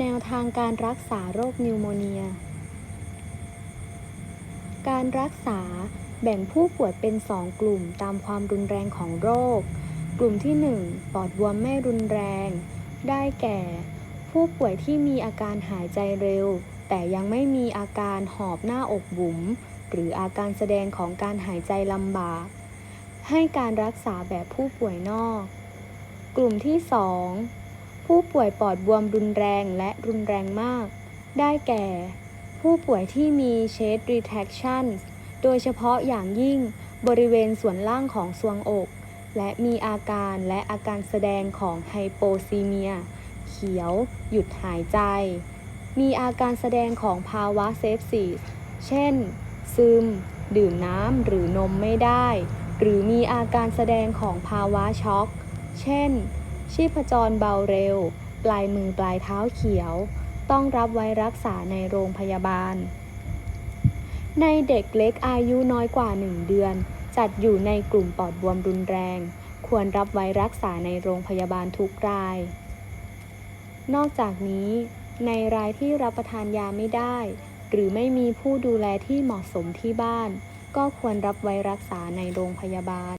แนวทางการรักษาโรคนิวโมเนีย การรักษาแบ่งผู้ป่วยเป็น 2 กลุ่มตามความรุนแรงของโรค กลุ่มที่ 1 ปอดบวมไม่รุนแรง ได้แก่ ผู้ป่วยที่มีอาการหายใจเร็ว แต่ยังไม่มีอาการหอบหน้าอกบุ๋มหรืออาการแสดงของการหายใจลำบาก ให้การรักษาแบบผู้ป่วยนอก กลุ่มที่ 2 ผู้ป่วยปอดบวมรุนแรงและรุนแรงมาก ได้แก่ ผู้ป่วยที่มี chest retraction โดยเฉพาะอย่างยิ่งบริเวณส่วนล่างของทรวงอก และมีอาการและอาการแสดงของไฮโปซีเมีย เขียว หยุดหายใจ มีอาการแสดงของภาวะเซฟซีสเช่น ซึม ดื่มน้ำหรือนมไม่ได้ หรือมีอาการแสดงของภาวะช็อก เช่น ชีพจรเบาเร็ว ปลายมือปลายเท้าเขียว ต้องรับไว้รักษาในโรงพยาบาล ในเด็กเล็กอายุน้อยกว่า 1 เดือน จัดอยู่ในกลุ่มปอดบวมรุนแรง ควรรับไว้รักษาในโรงพยาบาลทุกราย นอกจากนี้ ในรายที่รับประทานยาไม่ได้ หรือไม่มีผู้ดูแลที่เหมาะสมที่บ้าน ก็ควรรับไว้รักษาในโรงพยาบาล